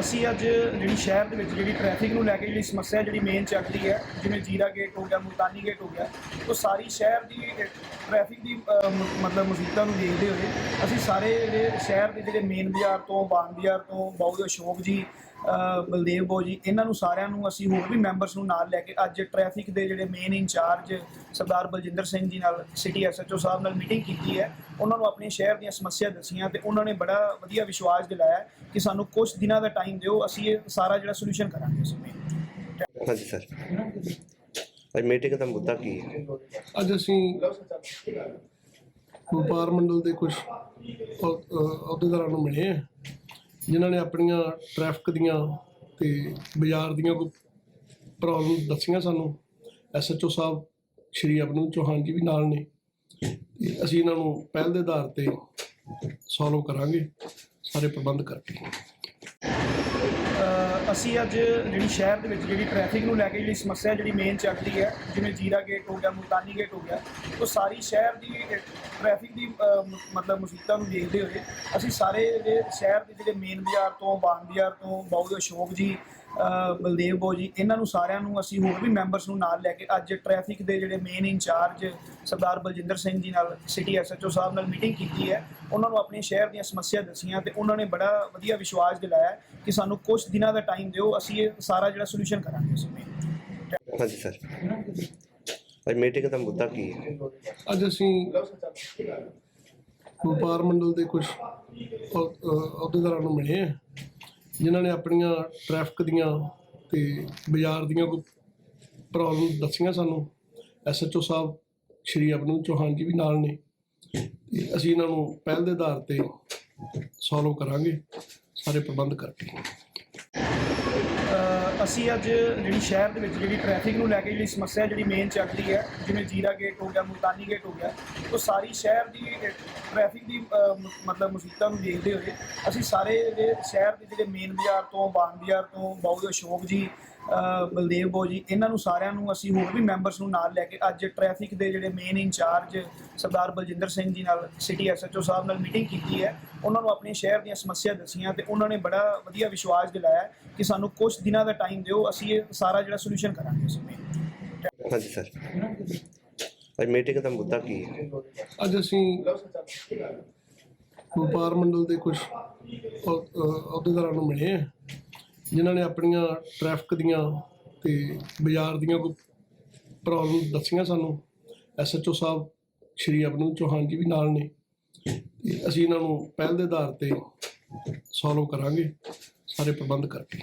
ਅਸੀਂ ਅੱਜ ਜਿਹੜੀ ਸ਼ਹਿਰ ਦੇ ਵਿੱਚ ਜਿਹੜੀ ਟ੍ਰੈਫਿਕ ਨੂੰ ਲੈ ਕੇ ਜਿਹੜੀ ਸਮੱਸਿਆ ਜਿਹੜੀ ਮੇਨ ਚੱਲਦੀ ਹੈ, ਜਿਵੇਂ ਜੀਰਾ ਗੇਟ ਹੋ ਗਿਆ, ਮੁਲਤਾਨੀ ਗੇਟ ਹੋ ਗਿਆ, ਉਹ ਸਾਰੀ ਸ਼ਹਿਰ ਦੀ ਟ੍ਰੈਫਿਕ ਦੀ ਮਤਲਬ ਮੁਸੀਬਤਾਂ ਨੂੰ ਦੇਖਦੇ ਹੋਏ ਅਸੀਂ ਸਾਰੇ ਜਿਹੜੇ ਸ਼ਹਿਰ ਦੇ ਜਿਹੜੇ ਮੇਨ ਬਾਜ਼ਾਰ ਤੋਂ, ਬਾਨ ਬਾਜ਼ਾਰ ਤੋਂ ਬਾਉ ਅਸ਼ੋਕ ਜੀ ਬਲਦੇਵ ਬੋ ਜੀ ਇਹਨਾਂ ਨੂੰ ਸਾਰਿਆਂ ਨੂੰ ਅਸੀਂ ਹੋਰ ਵੀ ਮੈਂਬਰਸ ਨੂੰ ਨਾਲ ਲੈ ਕੇ ਅੱਜ ਟ੍ਰੈਫਿਕ ਦੇ ਜਿਹੜੇ ਮੇਨ ਇੰਚਾਰਜ ਸਰਦਾਰ ਬਲਜਿੰਦਰ ਸਿੰਘ ਜੀ ਨਾਲ ਸਿਟੀ ਐਸਐਚਓ ਸਾਹਿਬ ਨਾਲ ਮੀਟਿੰਗ ਕੀਤੀ ਹੈ। ਉਹਨਾਂ ਨੂੰ ਆਪਣੇ ਸ਼ਹਿਰ ਦੀਆਂ ਸਮੱਸਿਆ ਦੱਸੀਆਂ ਤੇ ਉਹਨਾਂ ਨੇ ਬੜਾ ਵਧੀਆ ਵਿਸ਼ਵਾਸ ਦਿਲਾਇਆ ਕਿ ਸਾਨੂੰ ਕੁਝ ਦਿਨਾਂ ਦਾ ਟਾਈਮ ਦਿਓ ਅਸੀਂ ਇਹ ਸਾਰਾ ਜਿਹੜਾ ਸੋਲੂਸ਼ਨ ਕਰਾਂਗੇ ਇਸ ਵਿੱਚ ਹਾਂਜੀ ਸਰ। ਅੱਜ ਮੀਟਿੰਗ ਦਾ ਮੁੱਦਾ ਕੀ ਹੈ? ਅੱਜ ਅਸੀਂ ਵਪਾਰ ਮੰਡਲ ਦੇ ਕੁਝ ਅਹੁਦੇਦਾਰਾਂ ਨੂੰ ਮਿਲੇ ਆ ਜਿਨ੍ਹਾਂ ਨੇ ਆਪਣੀਆਂ ਟ੍ਰੈਫਿਕ ਦੀਆਂ ਤੇ ਬਾਜ਼ਾਰ ਦੀਆਂ ਕੋਈ ਪ੍ਰੋਬਲਮ ਦੱਸੀਆਂ ਸਾਨੂੰ ਐਸਐਚਓ ਸਾਹਿਬ, ਸ਼੍ਰੀ ਅਭਨੂ ਚੌਹਾਨ ਜੀ ਵੀ ਨਾਲ ਨੇ। ਤੇ ਅਸੀਂ ਇਹਨਾਂ ਨੂੰ ਪਹਿਲ ਦੇ ਆਧਾਰ ਤੇ ਸੋਲਵ ਕਰਾਂਗੇ, ਸਾਰੇ ਪ੍ਰਬੰਧ ਕਰਕੇ। ਅਸੀਂ ਅੱਜ ਜਿਹੜੀ ਸ਼ਹਿਰ ਦੇ ਵਿੱਚ ਜਿਹੜੀ ਟ੍ਰੈਫਿਕ ਨੂੰ ਲੈ ਕੇ ਜਿਹੜੀ ਸਮੱਸਿਆ ਜਿਹੜੀ ਮੇਨ ਚੱਲਦੀ ਹੈ, ਜਿਵੇਂ ਜੀਰਾ ਗੇਟ ਹੋ ਗਿਆ, ਮੁਲਤਾਨੀ ਗੇਟ ਹੋ ਗਿਆ, ਉਹ ਸਾਰੀ ਸ਼ਹਿਰ ਦੀ ਟ੍ਰੈਫਿਕ ਦੀ ਮਤਲਬ ਮੁਸੀਬਤਾਂ ਨੂੰ ਦੇਖਦੇ ਹੋਏ ਅਸੀਂ ਸਾਰੇ ਜਿਹੜੇ ਸ਼ਹਿਰ ਦੇ ਜਿਹੜੇ ਮੇਨ ਬਾਜ਼ਾਰ ਤੋਂ, ਬਾਨ ਬਾਜ਼ਾਰ ਤੋਂ ਬਾਉ ਅਸ਼ੋਕ ਜੀ ਬਲਦੇਵ ਬੋ ਜੀ ਇਹਨਾਂ ਨੂੰ ਸਾਰਿਆਂ ਨੂੰ ਅਸੀਂ ਹੋਰ ਵੀ ਮੈਂਬਰਸ ਨੂੰ ਨਾਲ ਲੈ ਕੇ ਅੱਜ ਟ੍ਰੈਫਿਕ ਦੇ ਜਿਹੜੇ ਮੇਨ ਇੰਚਾਰਜ ਸਰਦਾਰ ਬਲਜਿੰਦਰ ਸਿੰਘ ਜੀ ਨਾਲ ਸਿਟੀ ਐਸਐਚਓ ਸਾਹਿਬ ਨਾਲ ਮੀਟਿੰਗ ਕੀਤੀ ਹੈ। ਉਹਨਾਂ ਨੂੰ ਆਪਣੇ ਸ਼ਹਿਰ ਦੀਆਂ ਸਮੱਸਿਆ ਦੱਸੀਆਂ ਤੇ ਉਹਨਾਂ ਨੇ ਬੜਾ ਵਧੀਆ ਵਿਸ਼ਵਾਸ ਦਿਲਾਇਆ ਕਿ ਸਾਨੂੰ ਕੁਝ ਦਿਨਾਂ ਦਾ ਟਾਈਮ ਦਿਓ ਅਸੀਂ ਇਹ ਸਾਰਾ ਜਿਹੜਾ ਸੋਲੂਸ਼ਨ ਕਰਾਂਗੇ ਇਸ ਵਿੱਚ ਹਾਂਜੀ ਸਰ। ਅੱਜ ਮੀਟਿੰਗ ਦਾ ਮੁੱਦਾ ਕੀ ਹੈ? ਅੱਜ ਅਸੀਂ ਵਪਾਰ ਮੰਡਲ ਦੇ ਕੁਝ ਅਹੁਦੇਦਾਰਾਂ ਨੂੰ ਮਿਲੇ ਆ ਜਿਨ੍ਹਾਂ ਨੇ ਆਪਣੀਆਂ ਟ੍ਰੈਫਿਕ ਦੀਆਂ ਤੇ ਬਾਜ਼ਾਰ ਦੀਆਂ ਕੋਈ ਪ੍ਰੋਬਲਮ ਦੱਸੀਆਂ ਸਾਨੂੰ ਐਸਐਚਓ ਸਾਹਿਬ, ਸ਼੍ਰੀ ਅਭਨੂ ਚੌਹਾਨ ਜੀ ਵੀ ਨਾਲ ਨੇ। ਤੇ ਅਸੀਂ ਇਹਨਾਂ ਨੂੰ ਪਹਿਲ ਦੇ ਆਧਾਰ ਤੇ ਸੋਲਵ ਕਰਾਂਗੇ, ਸਾਰੇ ਪ੍ਰਬੰਧ ਕਰਕੇ। ਅਸੀਂ ਅੱਜ ਜਿਹੜੀ ਸ਼ਹਿਰ ਦੇ ਵਿੱਚ ਜਿਹੜੀ ਟ੍ਰੈਫਿਕ ਨੂੰ ਲੈ ਕੇ ਜਿਹੜੀ ਸਮੱਸਿਆ ਜਿਹੜੀ ਮੇਨ ਚੱਲਦੀ ਹੈ, ਜਿਵੇਂ ਜੀਰਾ ਗੇਟ ਹੋ ਗਿਆ, ਮੁਲਤਾਨੀ ਗੇਟ ਹੋ ਗਿਆ, ਉਹ ਸਾਰੀ ਸ਼ਹਿਰ ਦੀ ਟ੍ਰੈਫਿਕ ਦੀ ਮਤਲਬ ਮੁਸੀਬਤਾਂ ਨੂੰ ਦੇਖਦੇ ਹੋਏ ਅਸੀਂ ਸਾਰੇ ਜਿਹੜੇ ਸ਼ਹਿਰ ਦੇ ਜਿਹੜੇ ਮੇਨ ਬਾਜ਼ਾਰ ਤੋਂ, ਬਾਨ ਬਾਜ਼ਾਰ ਤੋਂ ਬਾਉ ਅਸ਼ੋਕ ਜੀ ਬਲਦੇਵ ਬੋ ਜੀ ਇਹਨਾਂ ਨੂੰ ਸਾਰਿਆਂ ਨੂੰ ਅਸੀਂ ਹੋਰ ਵੀ ਮੈਂਬਰਸ ਨੂੰ ਨਾਲ ਲੈ ਕੇ ਅੱਜ ਟ੍ਰੈਫਿਕ ਦੇ ਜਿਹੜੇ ਮੇਨ ਇੰਚਾਰਜ ਸਰਦਾਰ ਬਲਜਿੰਦਰ ਸਿੰਘ ਜੀ ਨਾਲ ਸਿਟੀ ਐਸਐਚਓ ਸਾਹਿਬ ਨਾਲ ਮੀਟਿੰਗ ਕੀਤੀ ਹੈ। ਉਹਨਾਂ ਨੂੰ ਆਪਣੇ ਸ਼ਹਿਰ ਦੀਆਂ ਸਮੱਸਿਆ ਦੱਸੀਆਂ ਤੇ ਉਹਨਾਂ ਨੇ ਬੜਾ ਵਧੀਆ ਵਿਸ਼ਵਾਸ ਦਿਲਾਇਆ ਕਿ ਸਾਨੂੰ ਕੁਝ ਦਿਨਾਂ ਦਾ ਟਾਈਮ ਦਿਓ ਅਸੀਂ ਇਹ ਸਾਰਾ ਜਿਹੜਾ ਸੋਲੂਸ਼ਨ ਕਰਾਂਗੇ ਇਸ ਵਿੱਚ ਹਾਂਜੀ ਸਰ। ਅੱਜ ਮੀਟਿੰਗ ਦਾ ਮੁੱਦਾ ਕੀ ਹੈ? ਅੱਜ ਅਸੀਂ ਵਪਾਰ ਮੰਡਲ ਦੇ ਕੁਝ ਅਹੁਦੇਦਾਰਾਂ ਨੂੰ ਮਿਲੇ ਆ ਜਿਨ੍ਹਾਂ ਨੇ ਆਪਣੀਆਂ ਟ੍ਰੈਫਿਕ ਦੀਆਂ ਤੇ ਬਾਜ਼ਾਰ ਦੀਆਂ ਕੋਈ ਪ੍ਰੋਬਲਮ ਦੱਸੀਆਂ ਸਾਨੂੰ ਐਸਐਚਓ ਸਾਹਿਬ, ਸ਼੍ਰੀ ਅਭਨੂ ਚੌਹਾਨ ਜੀ ਵੀ ਨਾਲ ਨੇ। ਤੇ ਅਸੀਂ ਇਹਨਾਂ ਨੂੰ ਪਹਿਲ ਦੇ ਆਧਾਰ ਤੇ ਸੋਲਵ ਕਰਾਂਗੇ, ਸਾਰੇ ਪ੍ਰਬੰਧ ਕਰਕੇ।